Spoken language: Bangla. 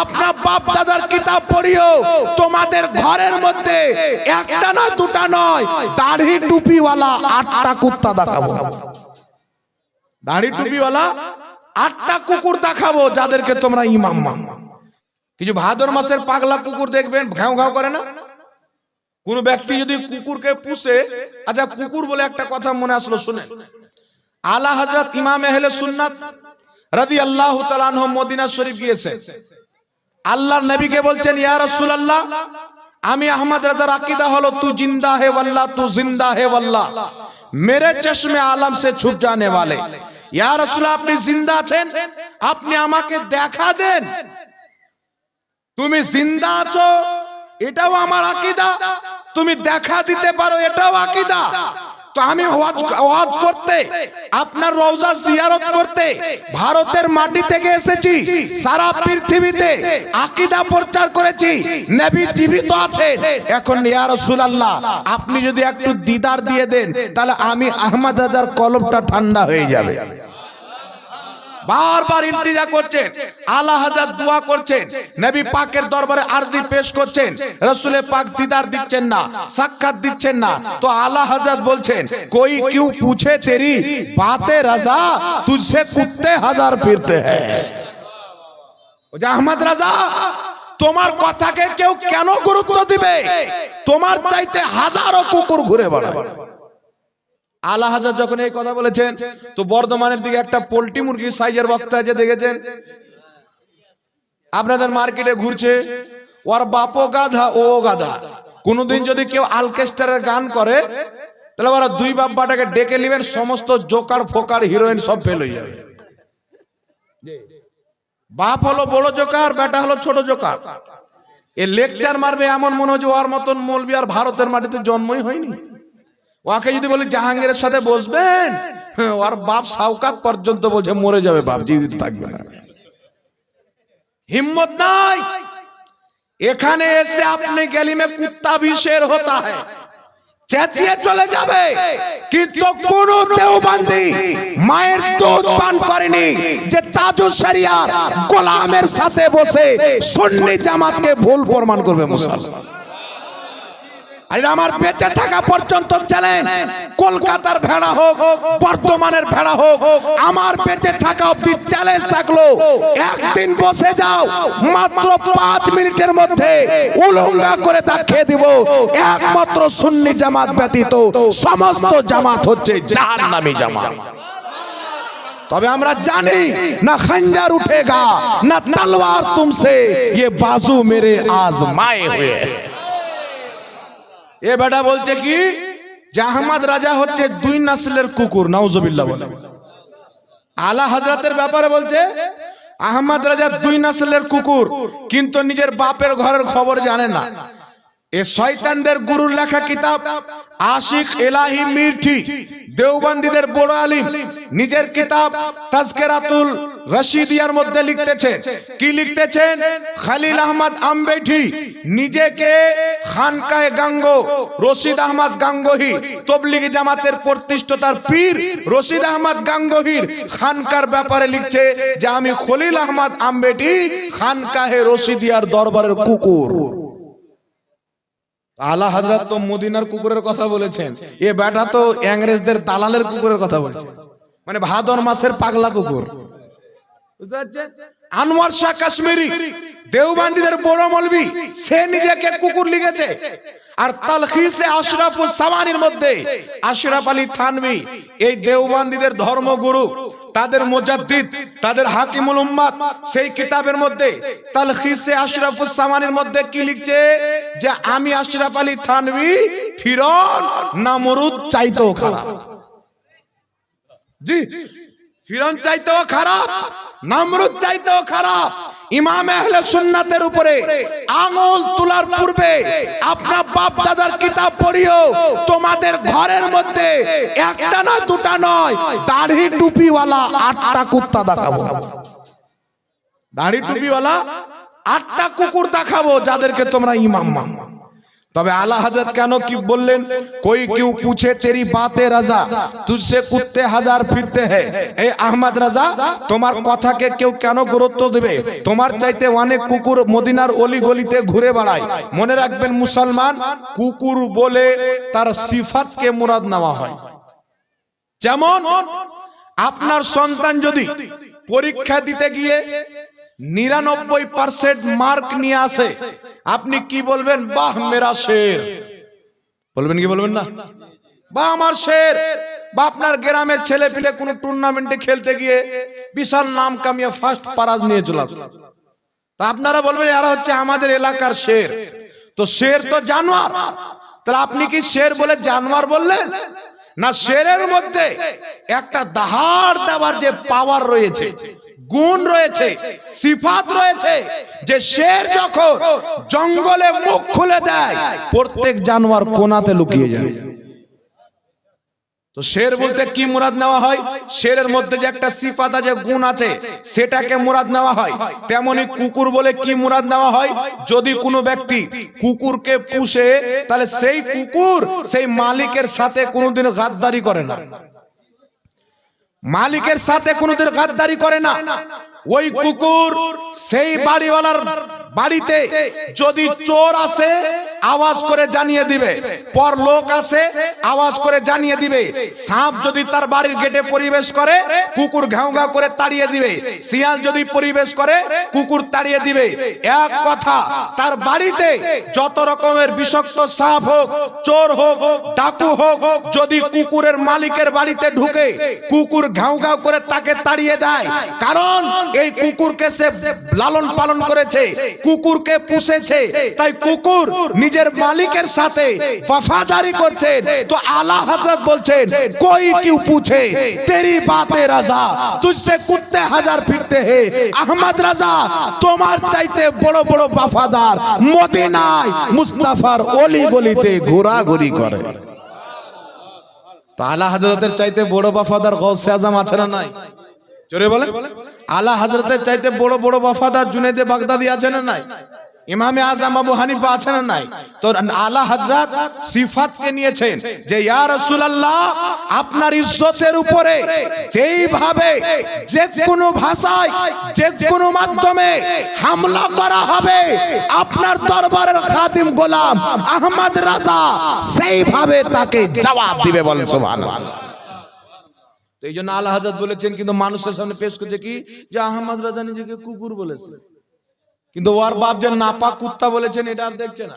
আপনার বাপ দাদার কিতাব পড়িও। তোমাদের ঘরের মধ্যে একটা নয়, দুটা নয়। দাড়ি টুপিওয়ালা আটটা কুত্তা দেখাবো। দাড়ি টুপিওয়ালা আটটা কুকুর দেখাবো যাদেরকে তোমরা ইমাম মানো। কিছু ভাদর মাসের পাগলা কুকুর দেখবেন ঘাও ঘাও করে না? কোন ব্যক্তি যদি কুকুরকে পুষে আচ্ছা কুকুর বলে একটা কথা মনে আসলো শুনে আলা হজরত ইমাম এহলে সুন্নাত রাদি আল্লাহ তালানহ মদিনা শরীফ গিয়েছে। আল্লাহর নবীকে বলছেন, ইয়া রাসূলুল্লাহ, আমি আহমদ রাজার আকীদা হলো, তু জিন্দা হে ওয়াল্লাহ, তু জিন্দা হে ওয়াল্লাহ, মেরে চশমে আলম সে ছুপ জানে वाले ইয়া রাসূলুল্লাহ, আপনি জিন্দা আছেন? আপনি আমাকে দেখা দেন। তুমি জিন্দা আছো? এটাও আমার আকীদা। তুমি দেখা দিতে পারো, এটাও আকীদা। তো আমি ওয়াজ করতে, আপনার রওজা জিয়ারত করতে, ভারতের মাটি থেকে এসেছি, সারা পৃথিবীতে আকীদা প্রচার করেছি, নবী জীবিত আছে এখন ইয়া রাসূলুল্লাহ, আপনি যদি একটু দিদার দিয়ে দেন, তাহলে আমি আহমদ হাজার কলমটা ঠান্ডা হয়ে যাবে। বারবার ইন্তিজা করছেন আলা হাজার দোয়া করছেন, নবী পাকের দরবারে আরজি পেশ করছেন, রসুলে পাক দিদার দিচ্ছেন না, সাক্ষাৎ দিচ্ছেন না। তো আলা হাজার বলছেন, কই কিউ পুছে তেরি বাতে রাজা, তুঝসে কুত্তে হাজার ফিরতে হ্যাঁ আহমদ রাজা, তোমার কথাকে কেউ কেন গুরুত্ব দিবে? তোমার চাইতে হাজারো কুকুর ঘুরে বেড়াবে। আলা যখন এই কথা বলেছেন, তো বর্ধমানের দিকে একটা পোল্ট্রি মুরগির সাইজের বক্তা আছে, দেখেছেন? আপনাদের মার্কেটে ঘুরছে, ওর বাপও গাধা ও গাধা। কোনোদিন যদি কেউ আলকেস্টারের গান করে, তাহলে ওরা দুই বাপ্পাটাকে ডেকে নেবেন, সমস্ত জোকার, ফোকার, হিরোইন সব ফেল হয়ে যাবে। বাপ হলো বড় জোকার, বেটা হলো ছোট জোকার। এ লেকচার মারবে, এমন মনে হচ্ছে ওর মতন মলবি আর ভারতের মাটিতে জন্মই হয়নি। ওকে যদি বলি জাহাঙ্গীরের সাথে বসবেন হ্যাঁ, ওর বাপ সাউকাত পর্যন্ত বলছে মরে যাবে বাপ জীবিত থাকবে না। হিম্মত নাই। এখানে এসে আপনি গেলিমে কুত্তা বিশের হতা হ্যায় চেঁচিয়ে চলে যাবে কিন্তু কোন দেওবান্দি মায়ের দুধ পান করেনি যে তাজু শরিয়ার গোলামের সাথে বসে সুন্নি জামাতকে ভুল প্রমাণ করবে মুসলমান। আরে আমার বেঁচে থাকা পর্যন্ত চ্যালেঞ্জ কলকাতার ভেড়া হোক বর্তমানের ভেড়া হোক, আমার বেঁচে থাকা অব্দি চ্যালেঞ্জ থাকল। একদিন বসে যাও, মাত্র পাঁচ মিনিটের মধ্যে উলঙ্গা করে দেখিয়ে দিব। একমাত্র সুন্নি জামাত ব্যতীত সমস্ত জামাত হচ্ছে জাহান্নামি জামাত। তবে আমরা জানি না খঞ্জার উঠেগা না তলোয়ার তুমসে ইয়ে বাজু মেরে আজমায়ে হুয়ে। এ বেটা বলছে কি? যে আহমদ রাজা হচ্ছে দুই নাসলের কুকুর, নাউজুবিল্লাহ বলে। আলা হজরতের ব্যাপারে বলছে, আহমদ রাজা দুই নাসলের কুকুর, কিন্তু নিজের বাপের ঘরের খবর জানে না। এ শয়তানদের গুরুর লেখা কিতাব আশিক এলাহি মির্ঠি দেওবন্দীদের বড় আলিম, নিজের কিতাব তাজকেরাতুল রশিদিয়ার মধ্যে লিখতেছে। কি লিখতেছেন? খালিল আহমদ আম্বেঠি, নিজেকে খানকায় গাঙ্গ, রশিদ আহমদ গাঙ্গহি, তবলিগি জামাতের প্রতিষ্ঠাতার পীর রশিদ আহমদ গাঙ্গহির খানকার ব্যাপারে লিখছে যে, আমি খলিল আহমদ আম্বেঠি, খানকাহে রশিদিয়ার দরবারের কুকুর। আলা হাজরাত তো মদিনার কুকুরের কথা বলেছেন। এ বেটা তো ইংরেজদের দালালের কুকুরের কথা বলছে। মানে ভাদর মাসের পাগলা কুকুর। আনোয়ার শাহ কাশ্মীরি, দেওবান্দিদের বড় মলবি, সে নিজেকে কুকুর লিখেছে। আর তালখিসে আশরাফুস সামানির মধ্যে আশরাফ আলী থানভী, এই দেওবান্দিদের ধর্মগুরু তাদের মুজাদ্দিদ, তাদের হাকিমুল উম্মাত সেই কিতাবের মধ্যে, তালখিসে আশরাফুস সামানের মধ্যে কি লিখছে? যে আমি আশরাফ আলী থানভি ফিরন নামরুদ চাইতো খারাপ। জি। ফিরন চাইতেও খারাপ, নামরুদ চাইতেও খারাপ। ইমাম আহলে সুন্নাতের উপরে আঙুল তোলার পূর্বে আপনার বাপ দাদার কিতাব পড়িও, তোমাদের ঘরের মধ্যে একটা নয় দুটা নয়, দাড়ি টুপিওয়ালা আটটা কুত্তা দেখাবো। দাড়ি টুপিওয়ালা আটটা কুকুর দেখাবো যাদেরকে তোমরা ইমাম মানো। তবে আলা হজরত কেন কি বললেন? কই কিউ পুছে বাতে রাজা, তুঝসে কুত্তে হাজার ফিরতে হে। এই আহমদ রাজা, তোমার কথাকে কেউ কেন গুরুত্ব দেবে? তোমার চাইতে অনেক কুকুর মদিনার অলি গলিতে ঘুরে বেড়ায়। মনে রাখবেন মুসলমান, কুকুর বলে তার সিফাতকে মুরাদ নেওয়া হয়। যেমন, আপনার সন্তান যদি পরীক্ষা দিতে গিয়ে নিরানব্বই পার্সেন্ট মার্ক নিয়ে আসে আপনি কি বলবেন? বাহ, মেরা শের। বলবেন কি বলবেন না? বা আমার শের। বা আপনার গ্রামের ছেলে পিলে কোনো টুর্নামেন্টে খেলতে গিয়ে বিশাল নাম কামিয়ে ফার্স্ট পারাজ নিয়ে চলে। তা আপনারা বলবেন, এরা হচ্ছে আমাদের এলাকার শের। তো শের তো জানোয়ার। তাহলে আপনি কি শের বলে জানোয়ার বললেন? না, শেরের মধ্যে একটা দাহাড় দেওয়ার যে পাওয়ার রয়েছে গুণ রয়েছে, সিফাত রয়েছে, যে শের যখন জঙ্গলে মুখ খুলে দেয়, প্রত্যেক জানোয়ার কোনাতে লুকিয়ে যায়। তো শের বলতে কি মুরাদ নেওয়া হয়? শেরের মধ্যে যে একটা সিফাত আছে, গুণ আছে, সেটাকে মুরাদ নেওয়া হয়। তেমনি কুকুর বলে কি মুরাদ নেওয়া হয়? যদি কোনো ব্যক্তি কুকুরকে পুষে, তাহলে সেই কুকুর, সেই মালিকের সাথে কোনোদিন গাদ্দারি করে না। মালিকের সাথে কোনোদিন গাদ্দারি করে না। ওই কুকুর সেই বাড়িওয়ালার বাড়িতে যদি চোর আসে আওয়াজ করে জানিয়ে দিবে। পর লোক আসে আওয়াজ করে জানিয়ে দিবে। সাপ যদি তার বাড়ির গেটে পরিবেশ করে, কুকুর ঘাউ ঘাউ করে তাড়িয়ে দিবে। শিয়াল যদি পরিবেশ করে, কুকুর তাড়িয়ে দিবে। এক কথা, তার বাড়িতে যত রকমের বিষাক্ত সাপ হোক, চোর হোক, ডাকু হোক, যদি কুকুরের মালিকের বাড়িতে ঢুকে, কুকুর ঘাউ ঘাউ করে তাকে তাড়িয়ে দেয়। কারণ এই কুকুরকে সে লালন পালন করেছে, কুকুরকে পুষেছে। তাই কুকুর নিজের মালিকের সাথে वफादारी করছেন তো আলা হযরত বলছেন कोई क्यों पूछे तेरी बातें राजा तुझसे कुत्ते हजार फिरते हैं আহমদ রাজা তোমার চাইতে বড় বড় वफादार মদিনায় মুস্তাফার অলি গলিতে ঘোরাঘুরি করে তো আলা হযরতের চাইতে বড় वफादार গৌসে আজম আছে না নাই জোরে বলে আলা হজরতের চাইতে বড় বড় বফাদার জুনেদে বাগদাদি আছে না নাই ইমামে আজম আবু হানিফা আছে না নাই? তো আলা হযরত সিফাতকে নিয়েছেন যে, ইয়া রাসূলুল্লাহ, আপনার ইজ্জতের উপরে যেইভাবে যে কোনো ভাষায় যে কোনো মাধ্যমে হামলা করা হবে, আপনার দরবারের খাদিম গোলাম আহমদ রাজা সেইভাবে তাকে জবাব দিবে বলেন, সুবহানাল্লাহ। তো এই জন্য আল্লাহ বলেছেন, কিন্তু মানুষের সামনে পেশ করছে কি? যে আহমদ রাজা নিজেকে কুকুর বলেছে। কিন্তু ওর বাপ যে নাপাক কুত্তা বলেছেন এটা আর দেখছে না।